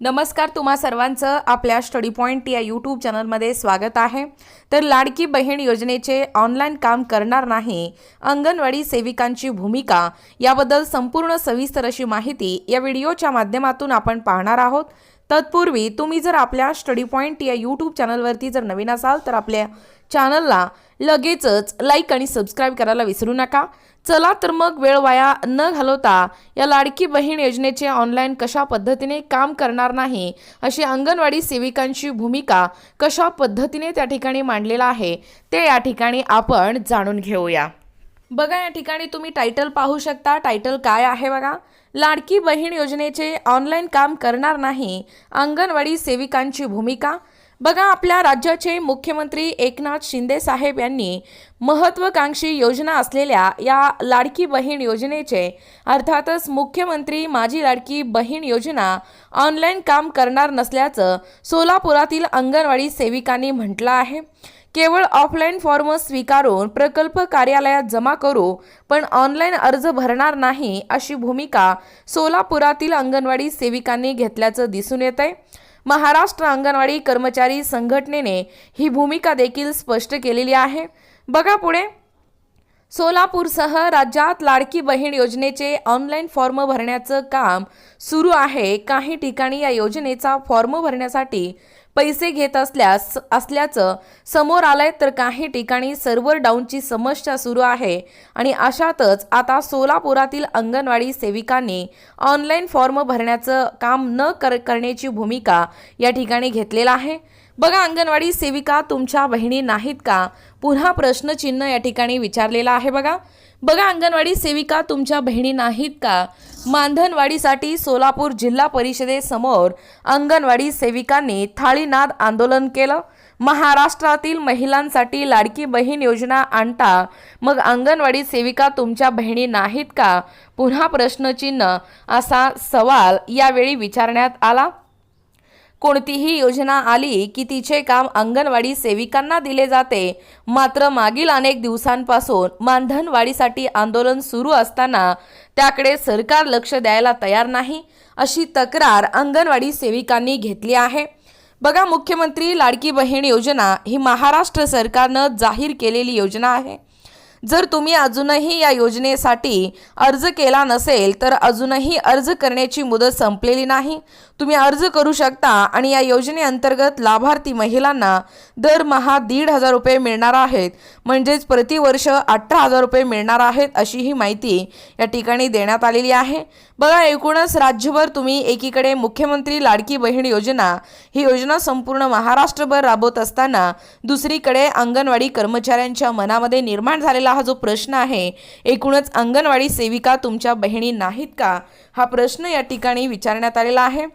नमस्कार तुम्हा सर्वांचं. आपल्या स्टडी पॉईंट या यूट्यूब चॅनलमध्ये स्वागत आहे. तर लाडकी बहीण योजनेचे ऑनलाईन काम करणार नाही अंगणवाडी सेविकांची भूमिका याबद्दल संपूर्ण सविस्तर अशी माहिती या व्हिडिओच्या माध्यमातून आपण पाहणार आहोत. तत्पूर्वी तुम्ही जर आपल्या स्टडी पॉईंट या यूट्यूब चॅनलवरती जर नवीन असाल तर आपल्या चॅनलला लगेचच लाईक आणि सबस्क्राईब करायला विसरू नका. चला तर मग वेळ वाया न घालवता या लाडकी बहीण योजनेचे ऑनलाईन कशा पद्धतीने काम करणार नाही अशी अंगणवाडी सेविकांची भूमिका कशा पद्धतीने त्या ठिकाणी मांडलेला आहे ते या ठिकाणी आपण जाणून घेऊया. बघा या ठिकाणी तुम्ही टायटल पाहू शकता. टायटल काय आहे बघा? लाडकी बहीण योजनेचे ऑनलाईन काम करणार नाही. अंगणवाडी सेविकांची भूमिका. बघा आपल्या राज्याचे मुख्यमंत्री एकनाथ शिंदे साहेब यांनी महत्त्वाकांक्षी योजना असलेल्या या लाडकी बहीण योजनेचे अर्थातच मुख्यमंत्री माझी लाडकी बहीण योजना ऑनलाईन काम करणार नसल्याचं सोलापुरातील अंगणवाडी सेविकांनी म्हटलं आहे. केवळ ऑफलाईन फॉर्म स्वीकारून प्रकल्प कार्यालयात जमा करू पण ऑनलाईन अर्ज भरणार नाही अशी भूमिका सोलापुरातील अंगणवाडी सेविकांनी घेतल्याचं दिसून येत आहे महाराष्ट्र अंगणवाडी कर्मचारी संघटनेने ही भूमिका देखील स्पष्ट केलेली आहे. बघा पुढे. सोलापूरसह राज्यात लाडकी बहीण योजनेचे ऑनलाईन फॉर्म भरण्याचं काम सुरू आहे. काही ठिकाणी या योजनेचा फॉर्म भरण्यासाठी पैसे घेत असल्यास असल्याचं समोर आलंय तर काही ठिकाणी सर्व्हर डाऊनची समस्या सुरू आहे आणि अशातच आता सोलापुरातील अंगणवाडी सेविकांनी ऑनलाईन फॉर्म भरण्याचं काम न कर करण्याची भूमिका या ठिकाणी घेतलेला आहे. बघा अंगणवाडी सेविका तुमच्या बहिणी नाहीत का? पुन्हा प्रश्नचिन्ह या ठिकाणी विचारलेलं आहे बघा. बघा अंगणवाडी सेविका तुमच्या बहिणी नाहीत का? मानधनवाडीसाठी सोलापूर जिल्हा परिषदेसमोर अंगणवाडी सेविकांनी थाळीनाद आंदोलन केलं. महाराष्ट्रातील महिलांसाठी लाडकी बहीण योजना आणता मग अंगणवाडी सेविका तुमच्या बहिणी नाहीत का? पुन्हा प्रश्नचिन्ह असा सवाल यावेळी विचारण्यात आला. कोणतीही योजना आली की तिचे काम अंगणवाडी सेविकांना दिले जाते. मात्र मागील अनेक दिवसांपासून मानधनवाढीसाठी आंदोलन सुरू असताना त्याकडे सरकार लक्ष द्यायला तयार नाही अशी तक्रार अंगणवाडी सेविकांनी घेतली आहे. बघा मुख्यमंत्री लाडकी बहीण योजना ही महाराष्ट्र सरकारनं जाहीर केलेली योजना आहे. जर तुम्ही अजूनही या योजनेसाठी अर्ज केला नसेल तर अजूनही अर्ज करण्याची मुदत संपलेली नाही. तुम्ही अर्ज करू शकता आणि या योजनेअंतर्गत लाभार्थी महिलांना दरमहा दीड हजार रुपये मिळणार आहेत. म्हणजेच प्रतिवर्ष अठरा हजार रुपये मिळणार आहेत अशी ही माहिती या ठिकाणी देण्यात आलेली आहे. बघा एकूणच राज्यभर तुम्ही एकीकडे मुख्यमंत्री लाडकी बहीण योजना ही योजना संपूर्ण महाराष्ट्रभर राबवत असताना दुसरीकडे अंगणवाडी कर्मचाऱ्यांच्या मनामध्ये निर्माण झालेला हा जो प्रश्न आहे एकूणच अंगणवाडी सेविका तुमच्या बहिणी नाहीत का? हा प्रश्न या ठिकाणी विचारण्यात आलेला आहे.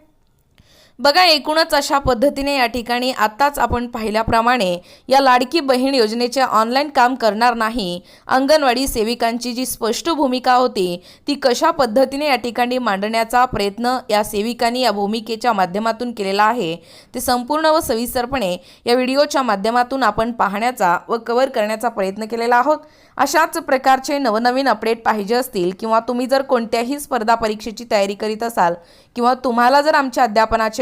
बघा एकूणच अशा पद्धतीने या ठिकाणी आत्ताच आपण पाहिल्याप्रमाणे या लाडकी बहीण योजनेचे ऑनलाईन काम करणार नाही. अंगणवाडी सेविकांची जी स्पष्ट भूमिका होती ती कशा पद्धतीने या ठिकाणी मांडण्याचा प्रयत्न या सेविकांनी या भूमिकेच्या माध्यमातून केलेला आहे ते संपूर्ण व सविस्तरपणे या व्हिडिओच्या माध्यमातून आपण पाहण्याचा व कव्हर करण्याचा प्रयत्न केलेला आहोत. अशाच प्रकारचे नवनवीन अपडेट पाहिजे असतील किंवा तुम्ही जर कोणत्याही स्पर्धा परीक्षेची तयारी करीत असाल किंवा तुम्हाला जर आमच्या अध्यापनाचे